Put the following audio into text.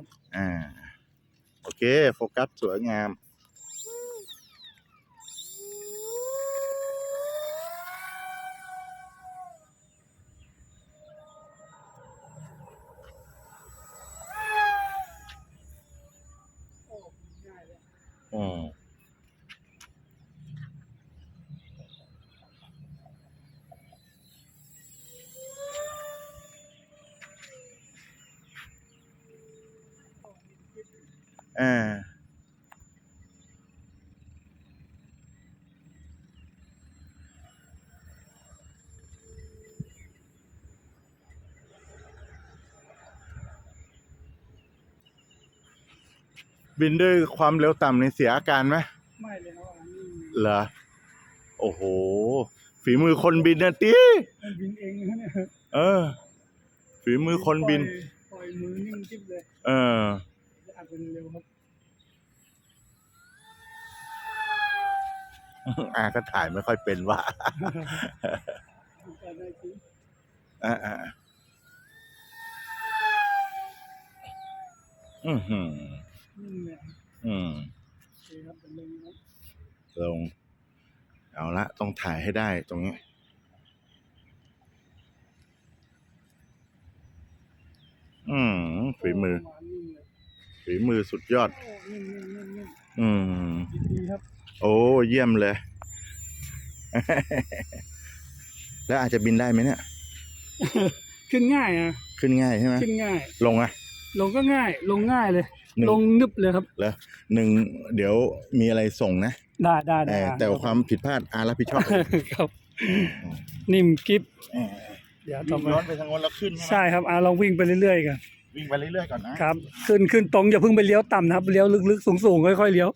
ครับอ่าโอเค โฟกัสสวยงามโอ้ง่ เลยอืมอ่าบินด้วยความเร็วต่ำในเสียอาการไหมไม่เลยครับอันนี้เหรอ โอ้โห ฝีมือคนบินนะตีมันบินเองนะเนี่ยเออ ฝีมือคนบิน ปล่อยปล่อยมือนิ่งจิ๊บเลย เออจะ อัดเป็นเร็วครับอาก็ถ่ายไม่ค่อยเป็นว่ะแต่ได้จริงอ่าอ่าอืมหืมนิ่งเลยครับอืมโอเคครับเป็นเร็วครับลง เอาละต้องถ่ายให้ได้ตรงนี้ อืมฝีมือ ฝีมือสุดยอดโอ้นิ่งนิ่งนิ่งนิ่งอืมดีๆครับโอ้เยี่ยมเลย แล้วอาจจะบินได้ไหมเนี่ย ขึ้นง่ายอะ ขึ้นง่ายใช่ไหมขึ้นง่าย ลงอะ ลงก็ง่าย ลงง่ายเลยหนึ่งลงนึบเลยครับแล้วหนึ่งเดี๋ยวมีอะไรส่งนะ ได้ได้เอได้อแต่ความผิดพลาดอารับผิดชอบครับ นิ่มกิฟเออเดี๋ยววิ่ต่องไปย้อนไปทางโน้นแล้วขึ้น ใช่ไหมใช่ครับอ่าลองวิ่งไปเรื่อยๆกัน วิ่งไปเรื่อยๆก่อนนะครับ ขึ้นขึ้นตรงอย่าเพิ่งไปเลี้ยวต่ำนะครับเลี้ยวลึกๆสูงๆค่อยๆเลี้ยว